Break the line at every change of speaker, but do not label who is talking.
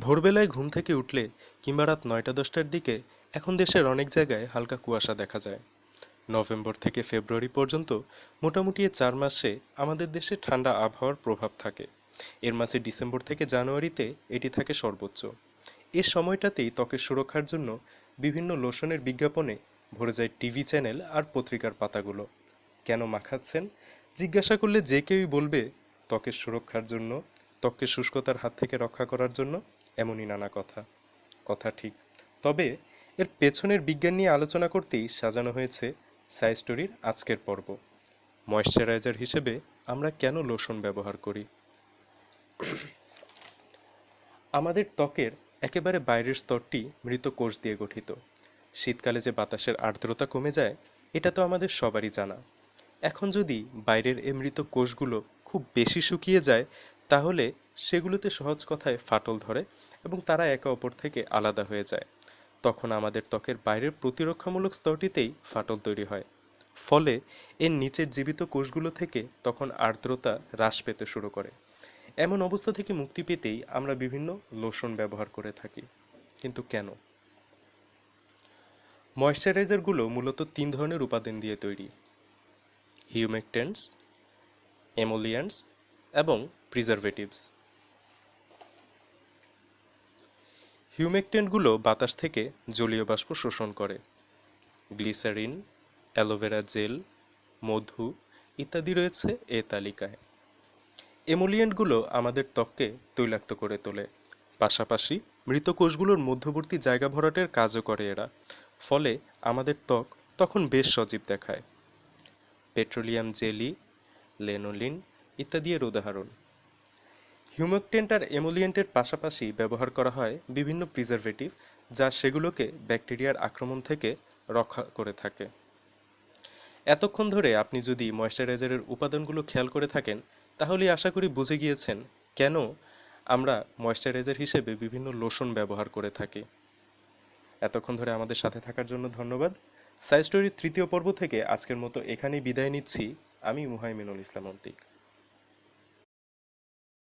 ভোরবেলায় ঘুম থেকে উঠলে কিংবা রাত নয়টা দশটার দিকে এখন দেশের অনেক জায়গায় হালকা কুয়াশা দেখা যায়। নভেম্বর থেকে ফেব্রুয়ারি পর্যন্ত মোটামুটি চার মাসে আমাদের দেশে ঠান্ডা আবহাওয়ার প্রভাব থাকে। এর মাঝে ডিসেম্বর থেকে জানুয়ারিতে এটি থাকে সর্বোচ্চ। এ সময়টাতেই ত্বকের সুরক্ষার জন্য বিভিন্ন লোশনের বিজ্ঞাপনে ভরে যায় টিভি চ্যানেল আর পত্রিকার পাতাগুলো। কেন মাখাচ্ছেন? জিজ্ঞাসা করলে যে কেউই বলবে, ত্বকের সুরক্ষার জন্য, ত্বককে শুষ্কতার হাত থেকে রক্ষা করার জন্য। এমনই নানা কথা কথা ঠিক। তবে এর পেছনের বিজ্ঞান নিয়ে আলোচনা করতেই সাজানো হয়েছে সাই স্টোরির আজকের পর্ব। ময়শ্চারাইজার হিসেবে আমরা কেন লোশন ব্যবহার করি? আমাদের ত্বকের একেবারে বাইরের স্তরটি মৃত কোষ দিয়ে গঠিত। শীতকালে যে বাতাসের আর্দ্রতা কমে যায়, এটা তো আমাদের সবারই জানা। এখন যদি বাইরের এ মৃত কোষগুলো খুব বেশি শুকিয়ে যায়, তাহলে সেগুলোতে সহজ কথায় ফাটল ধরে এবং তারা একে অপর থেকে আলাদা হয়ে যায়। তখন আমাদের ত্বকের বাইরের প্রতিরক্ষামূলক স্তরটিতেই ফাটল তৈরি হয়। ফলে এর নিচের জীবিত কোষগুলো থেকে তখন আর্দ্রতা হ্রাস পেতে শুরু করে। এমন অবস্থা থেকে মুক্তি পেতেই আমরা বিভিন্ন লোশন ব্যবহার করে থাকি। কিন্তু কেন? ময়শ্চারাইজারগুলো মূলত তিন ধরনের উপাদান দিয়ে তৈরি। হিউমেকটেন্টস, এমোলিয়ান্টস এবং প্রিজারভেটিভস। হিউমেকটেন্টগুলো বাতাস থেকে জলীয় বাষ্প শোষণ করে। গ্লিসারিন, অ্যালোভেরা জেল, মধু ইত্যাদি রয়েছে এ তালিকায়। এমোলিয়েন্টগুলো আমাদের ত্বককে তৈলাক্ত করে তোলে। পাশাপাশি মৃত কোষগুলোর মধ্যবর্তী জায়গা ভরাটের কাজও করে এরা। ফলে আমাদের ত্বক তখন বেশ সজীব দেখায়। পেট্রোলিয়াম জেলি, লেনোলিন ইত্যাদি এর উদাহরণ। হিউমেকটেন্ট আর এমোলিয়েন্টের পাশাপাশি ব্যবহার করা হয় বিভিন্ন প্রিজারভেটিভ যা সেগুলোকে ব্যাকটেরিয়ার আক্রমণ থেকে রক্ষা করে থাকে। এতক্ষণ ধরে আপনি যদি ময়শ্চারাইজারের উপাদানগুলো খেয়াল করে থাকেন, তাহলে আশা করি বুঝে গিয়েছেন কেন আমরা ময়শ্চারাইজার হিসেবে বিভিন্ন লোশন ব্যবহার করে থাকি। এতক্ষণ ধরে আমাদের সাথে থাকার জন্য ধন্যবাদ। সাই স্টোরির তৃতীয় পর্ব থেকে আজকের মতো এখানেই বিদায় নিচ্ছি। আমি মুহাইমিনুল ইসলাম অন্তিক।